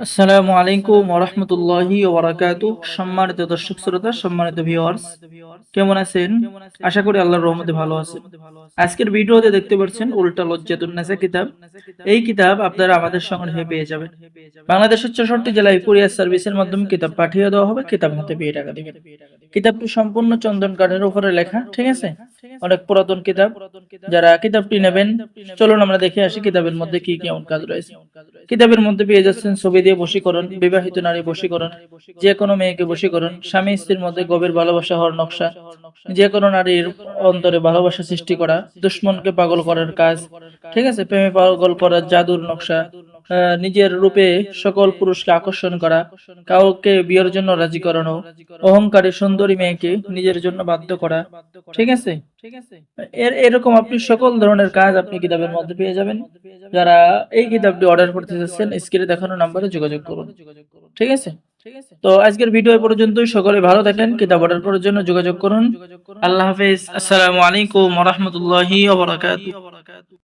আসসালামু আলাইকুম ওরহমতুল্লাহি ওবরাকাতু সম্মানিত দর্শক শ্রোতা, সম্মানিত ভিউয়ার্স কেমন আছেন? আশা করি আল্লাহর রহমতে ভালো আছেন। আজকের ভিডিওতে দেখতে পাচ্ছেন উল্টা লজ্জাতুন নাসা কিতাব। এই কিতাব আপনারা আমাদের সংগ্রহে পেয়ে যাবেন। বাংলাদেশের চৌষট্টি জেলায় কুরিয়ার সার্ভিসের মাধ্যমে কিতাব পাঠিয়ে দেওয়া হবে। কিতাব হাতে পেয়ে টাকা দিবেন। কিতাবটি সম্পূর্ণ চন্দন কাঠের উপরে লেখা, ঠিক আছে? অনেক পুরাতন কিতাব। যারা কিতাবটি নেবেন, চলুন আমরা দেখে আসি কিতাবের মধ্যে কি কেমন কাজ রয়েছে। কিতাবের মধ্যে পেয়ে যাচ্ছেন ছবি দিয়ে বশীকরণ, বিবাহিত নারী বশীকরণ যে কোনো মেয়েকে বশীকরণ স্বামী স্ত্রীর মধ্যে গভীর ভালোবাসা হওয়ার নকশা। যে কোনো নারীর অন্তরে ভালোবাসা সৃষ্টি করা, দুশ্মনকে পাগল করার কাজ, ঠিক আছে? প্রেমে পাগল করার জাদুর নকশা নিজের রূপে সকল পুরুষকে আকর্ষণ করা, কাউকে বিয়ের জন্য রাজি করানো, অহংকারী সুন্দরী মেয়েকে নিজের জন্য বাধ্য করা, ঠিক আছে? এর, এরকম আপনি সকল ধরনের কাজ আপনি কিতাবের মধ্যে পেয়ে যাবেন। যারা এই কিতাবটি অর্ডার করতে চাচ্ছেন স্ক্রিনে দেখানো নাম্বারে যোগাযোগ করুন। ঠিক আছে? তো আজকের ভিডিও পর্যন্তই। সকলে ভালো থাকেন কিতাব অর্ডার করার জন্য যোগাযোগ করুন। আল্লাহ হাফেজ। আসসালামু আলাইকুম ওয়া রাহমাতুল্লাহি ওয়া বারাকাতুহু।